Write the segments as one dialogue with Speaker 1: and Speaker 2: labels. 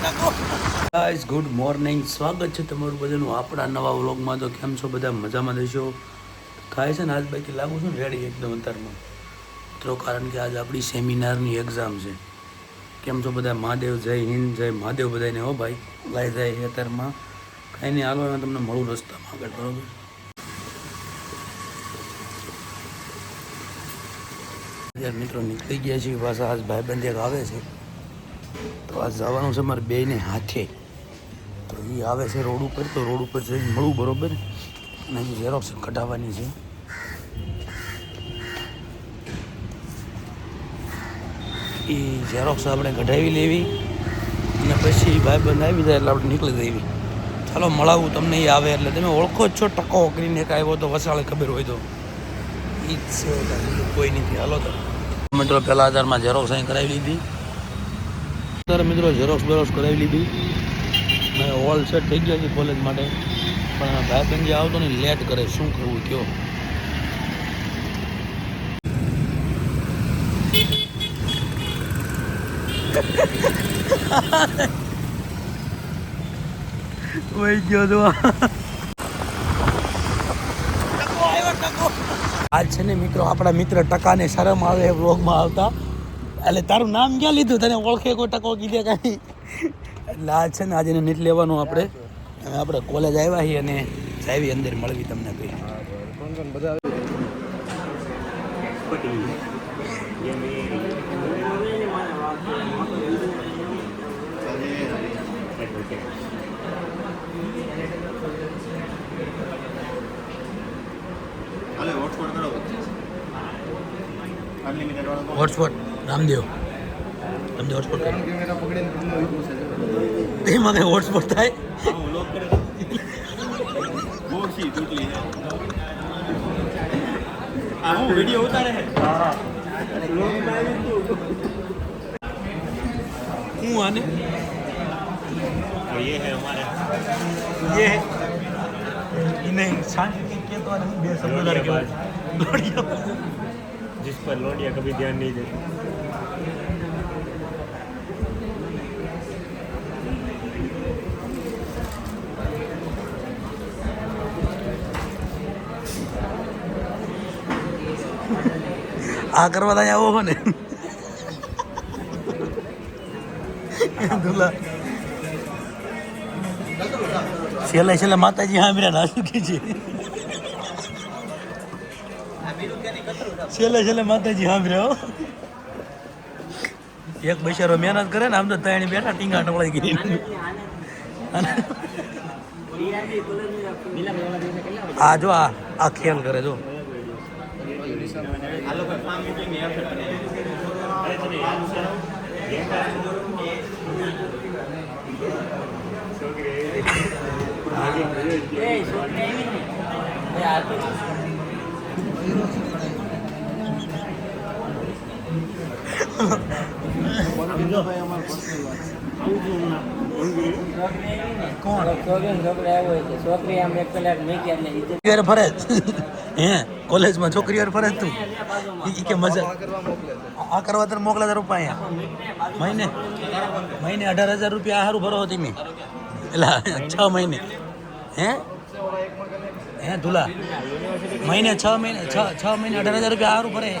Speaker 1: Guys good morning સ્વાગત છે તમારું બધાનું આપણા નવા વ્લોગમાં. તો કેમ છો બધા? મજામાં દેશો? થાય છે ને આજ બાકી લાગુ છું ને રેડી એકદમ અંતરમાં તો કારણ કે આજ આપણી સેમિનારની એક્ઝામ છે. કેમ છો બધા? મહાદેવ, જય હિન્દ, જય મહાદેવ બધાને. હો ભાઈ લાઈ જાય છે અત્યારમાં. કાંઈ નહીં, હાલો તમને મળું રસ્તામાં આગળ, બરોબર? મિત્રો, નીકળી ગયા છીએ પાછા. આજ ભાઈબંધ એક આવે છે. આજ જવાનું છે મારે બેને હાથે. તો એ આવે છે રોડ ઉપર, તો રોડ ઉપર જઈને મળું બરોબર? અને હજી ઝેરોક્સ કઢાવવાની છે. એ ઝેરોક્સ આપણે કઢાવી લેવી, અને પછી ભાઈ બંધ આવી જાય એટલે આપણે નીકળી દેવી ચાલો, મળાવું તમને એ આવે એટલે. તમે ઓળખો જ છો, ટકો કરીને આવ્યો તો વસાળે ખબર હોય તો. એ જ છે કોઈ નથી. હાલો તો. મિત્રો, પહેલા હજારમાં ઝેરોક્સ અહીં કરાવી લીધી અત્યારે મિત્રો ઝેરોક્ષ બેરોક્ષ કરાવી લીધી. અને હોલ સેટ થઈ ગયા છે કોલેજ માટે. પણ ભાઈબંધ જે આવતો ને લેટ કરે શું કરવું કયો? વહી ગયો તો. આજ છે ને મિત્રો આપણા મિત્ર ટકાને શરમ આવે એ વ્લોગમાં આવતા. એટલે તારું નામ ક્યાં લીધું? તને ઓળખે કોઈ ટકો કીધે કાંઈ? એટલે આ છે ને આજે નીટ લેવાનું આપણે. અને આપણે કોલેજ આવ્યા છીએ અને જાવી અંદર મળવી તમને કંઈ
Speaker 2: હોટસ્પોટ કરો અનલિમિટેડ વાળો
Speaker 1: હોટસ્પોટ રામદેવ રામદેવ હોટસ્પોટ કરો
Speaker 2: કેમેરા પકડીને તમને એવું પૂછે
Speaker 1: એમાં કંઈ હોટસ્પોટ થાય
Speaker 2: હું લોક કરે બહુ સી તૂટલી છે આ હું વિડિયો ઉતારે છે
Speaker 1: હું આને
Speaker 2: तो ये है हमारे
Speaker 1: ये नहीं शांति के तो नहीं बे समुदाय के लोडिया
Speaker 2: जिस पर लोडिया कभी ध्यान नहीं देते
Speaker 1: આ કરવા ત્યાં આવો હો ને. છેલ્લે છેલ્લે માતાજી હા મીરા નાસુ છે? છેલ્લે છેલ્લે માતાજી હા. મીરા એક બૈસારો મહેનત કરે ને, આમ તો ત્રણ બેઠા ટીંગા ટવળાઈ ગઈ. આ જો આ આ ખેલ કરે, જો.
Speaker 2: આ લોકો ફાર્મ મીટિંગની અસર કરે
Speaker 1: કોણ
Speaker 3: છોકરી છોકરા આવ્યો હોય છે છોકરી આમ એક કલાક મૂકી એટલે ઈ તો
Speaker 1: યાર ફરે. હે, કોલેજમાં છોકરી ફરે તું કે મજા. આ કરવા તને મોકલા તારું પપ્પા મહિને. મહિને અઢાર હજાર રૂપિયા સારું ભરો હતી મેં. એટલે છ મહિને. હે? હે, ધુલા. મહિને છ મહિને, છ છ મહિને અઢાર હજાર રૂપિયા સારું ભરે.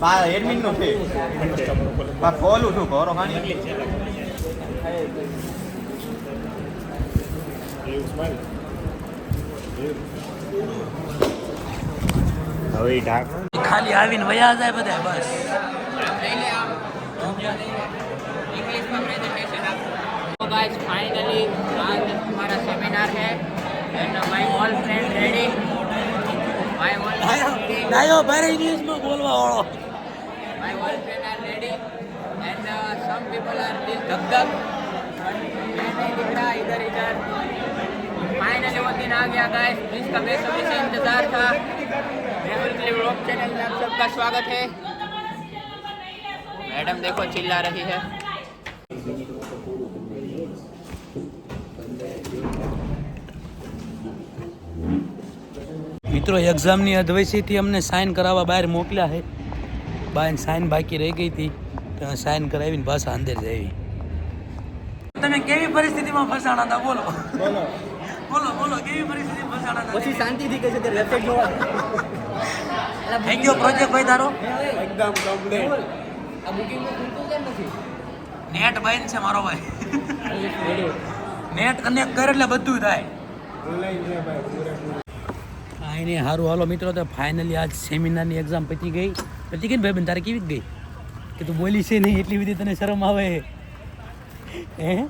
Speaker 2: બા એડમિન નું છે બા ખોલું છું ઘરો ખાણી હવે ઢાક
Speaker 1: ખાલી આવીને વયા જાય બધા બસ
Speaker 3: So guys, finally आज हमारा सेमिनार है and my all friend ready.
Speaker 1: ડાયો ભારે ઇંગ્લિશમાં બોલવા વાળો
Speaker 3: My all friends are ready and uh, some people are still धक धक मैं नहीं दिख रहा इधर इधर फाइनली वो दिन आ गया गाइस जिसका बेसब्री से इंतजार था मेहुल क्लिप ब्लॉग चैनल में आप सबका स्वागत है मैडम देखो चिल्ला रही है
Speaker 1: મિત્રો એક્ઝામની અધવૈસીથી અમને સાઇન કરાવવા બહાર મોકલ્યા છે. બાય સાઇન બાકી રહી ગઈ હતી. તો સાઇન કરાવીને પાછા અંદર જઈ તમે કેવી પરિસ્થિતિમાં ફસાણા હતા? બોલો.
Speaker 2: બોલો.
Speaker 1: બોલો કેવી પરિસ્થિતિ ફસાણા હતા?
Speaker 2: પછી શાંતિથી કહે છે કે વેબસાઇટ જોવા.
Speaker 1: થઈ ગયો પ્રોજેક્ટ ભાઈ તારો.
Speaker 2: એકદમ કમ્પ્લીટ
Speaker 3: આ બુકિંગ ખુલતું કેમ નથી?
Speaker 1: નેટ બંધ છે મારો ભાઈ. નેટ કનેક્ટ કરે એટલે બધું થાય.
Speaker 2: ઓનલાઈન છે ભાઈ
Speaker 1: કાંઈ નહીં સારું હાલો મિત્રો, તો ફાઇનલી આજ સેમિનારની એક્ઝામ પતી ગઈ. પતી ગઈ ને ભાઈ તારે કેવી ગઈ? કે તું બોલી છે નહીં એટલી બધી તને શરમ આવે? હે?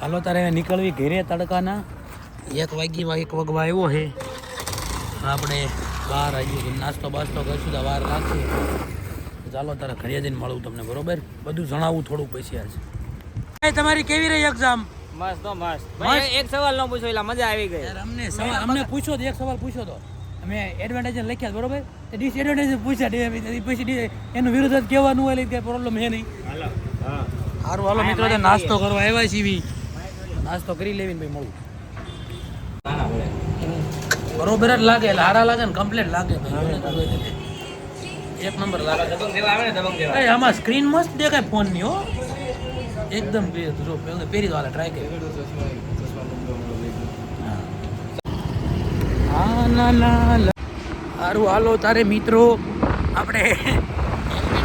Speaker 1: હાલો, તારે નીકળવી ઘરે તડકાના. એક વાગી એક વગવા આવ્યો હે. આપણે બહાર આવી નાસ્તો બાસ્તો કરશું તો વાર લાગશે. ચાલો, તારે ઘરે જઈને મળું તમને, બરોબર? બધું જણાવવું થોડું પછી આજ. તમારી કેવી રહી એક્ઝામ
Speaker 3: મસ્ત તો મસ્ત.
Speaker 1: ભાઈ,
Speaker 3: એક સવાલ ન પૂછો એટલે મજા આવી ગઈ.
Speaker 1: અમને સવાલ અમને પૂછો તો એક સવાલ પૂછો તો. અમે એડવાન્ટેજ લખ્યા બરોબર? ડિસએડવાન્ટેજ પૂછ્યા પછી એનું વિરુદ્ધ જ કહેવાનું હોય કઈ પ્રોબ્લેમ છે નહીં.
Speaker 2: હાલો. હા
Speaker 1: સારું હાલો મિત્રો તો નાસ્તો કરવા આવ્યા છીએ નાસ્તો કરી લેવીને ભાઈ મળું. બરોબર જ લાગે એટલે હારા લાગે ને કમ્પ્લેટ લાગે તો. એક નંબર લાગે. એ આમાં સ્ક્રીન મસ્ત દેખાય ફોનની હો. એકદમ ક્લિયર જો પહેલા પહેરી દો ટ્રાય કરી હા ના ના લા. હારું હાલો તારે મિત્રો આપણે हेलमेट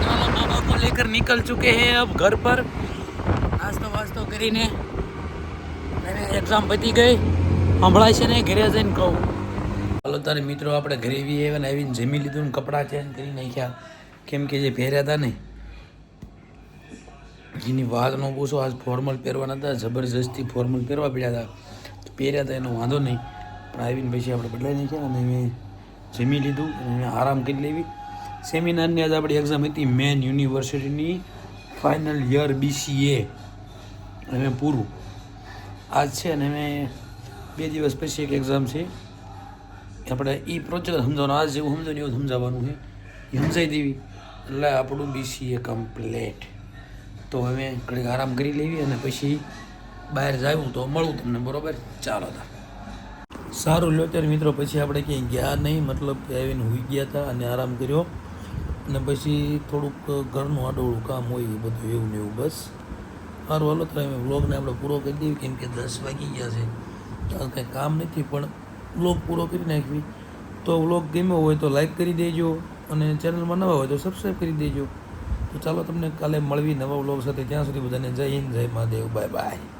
Speaker 1: वाला बाबा को लेकर निकल चुके हैं अब घर पर નાસ્તો વાસ્તો કરીને અને એક્ઝામ પતી ગઈ સંભળાય છે ને ઘરે જઈને કહું હાલો તારે મિત્રો આપણે ઘરે બી આવ્યા ને આવીને જમી લીધું ને કપડાં ચેન્જ કરી નાખ્યા કેમ કે જે પહેર્યા હતા ને જેની વાત ન પૂછો, આજ ફોર્મલ પહેરવાના હતા, જબરજસ્તી ફોર્મલ પહેરવા પડ્યા હતા. પહેર્યા હતા, એનો વાંધો નહીં. પણ આવીને પછી આપણે બદલાઈ નાખ્યા અને મેં જમી લીધું અને આરામ કરી લેવી. સેમિનારની આજે આપણી એક્ઝામ હતી મેન યુનિવર્સિટીની ફાઇનલ યર બીસીએ અમે પૂરું. આજ છે અને મેં બે દિવસ પછી એક એક્ઝામ છે. આપણે એ પ્રોજેક્ટ સમજાવવાનો આજ જેવું સમજો એવું સમજાવવાનું છે. એ સમજાવી દેવી. એટલે આપણું બીસીએ કમ્પ્લેટ તો હવે ઘડીક આરામ કરી લેવી અને પછી બહાર જાવું તો મળું તમને, બરાબર? ચાલો તા. સારું ત્યારે મિત્રો, પછી આપણે ક્યાંય ગયા નહીં, મતલબ કે આવીને હોઈ ગયા હતા અને આરામ કર્યો. અને પછી થોડુંક ઘરનું આડોળું કામ હોય એ બધું એવું ને એવું, બસ. સારું હાલો તો અમે વ્લોગને આપણે પૂરો કરી દઈએ કેમ કે દસ વાગી ગયા છે. કંઈ કામ નથી, પણ વ્લોગ પૂરો કરી નાખવી. તો વ્લોગ ગમ્યો હોય તો લાઈક કરી દેજો અને ચેનલમાં નવા હોય તો સબસ્ક્રાઈબ કરી દેજો. તો ચાલો તમને કાલે મળવી નવા વ્લોગ સાથે. ત્યાં સુધી બધાને જય હિન્દ, જય મહાદેવ. Bye bye.